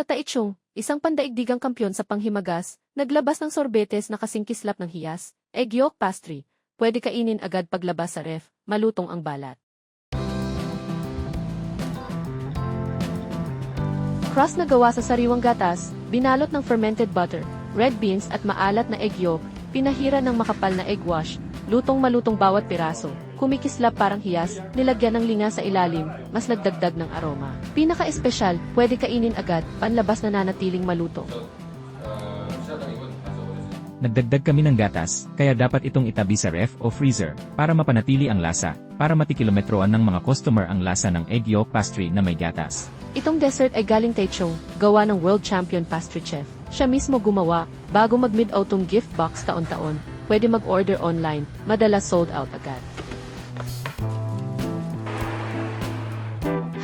Sa Taichung, isang pandaigdigang kampyon sa panghimagas, naglabas ng sorbetes na kasingkislap ng hiyas, egg yolk pastry. Pwede kainin agad paglabas sa ref, malutong ang balat. Crust na gawa sa sariwang gatas, binalot ng fermented butter, red beans at maalat na egg yolk, pinahira ng makapal na egg wash, lutong malutong bawat piraso, kumikislap parang hiyas, nilagyan ng linga sa ilalim, mas nagdagdag ng aroma. Pinaka-espesyal, pwede kainin agad, panlabas na nanatiling maluto. Nagdagdag kami ng gatas, kaya dapat itong itabi sa ref o freezer, para mapanatili ang lasa, para matikilometroan ng mga customer ang lasa ng egg yolk pastry na may gatas. Itong dessert ay galing Taichung, gawa ng world champion pastry chef. Siya mismo gumawa, bago mag mid-autumn gift box taon-taon, pwede mag-order online, madalas sold out agad.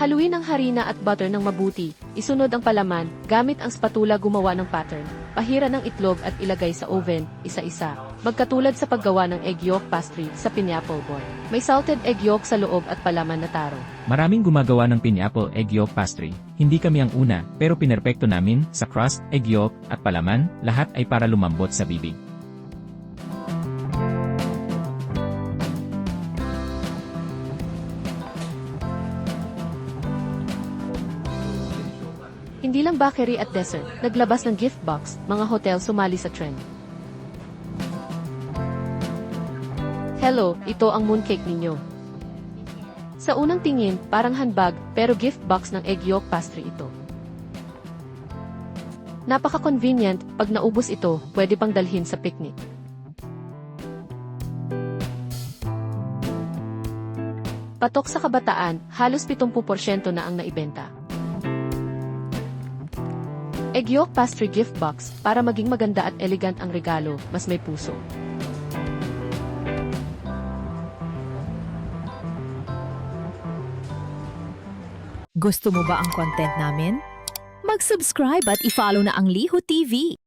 Haluin ang harina at butter ng mabuti, isunod ang palaman, gamit ang spatula gumawa ng pattern, pahira ng itlog at ilagay sa oven, isa-isa. Magkatulad sa paggawa ng egg yolk pastry sa pineapple board. May salted egg yolk sa loob at palaman na taro. Maraming gumagawa ng pineapple egg yolk pastry. Hindi kami ang una, pero pinerpekto namin, sa crust, egg yolk, at palaman, lahat ay para lumambot sa bibig. Hindi lang bakery at dessert, naglabas ng gift box, mga hotel sumali sa trend. Hello, ito ang mooncake ninyo. Sa unang tingin, parang handbag, pero gift box ng egg yolk pastry ito. Napaka-convenient, pag naubos ito, pwede pang dalhin sa picnic. Patok sa kabataan, halos 70% na ang naibenta. Egg yolk pastry gift box para maging maganda at elegant ang regalo, mas may puso. Gusto mo ba ang content namin? Mag-subscribe at i-follow na ang Liho TV.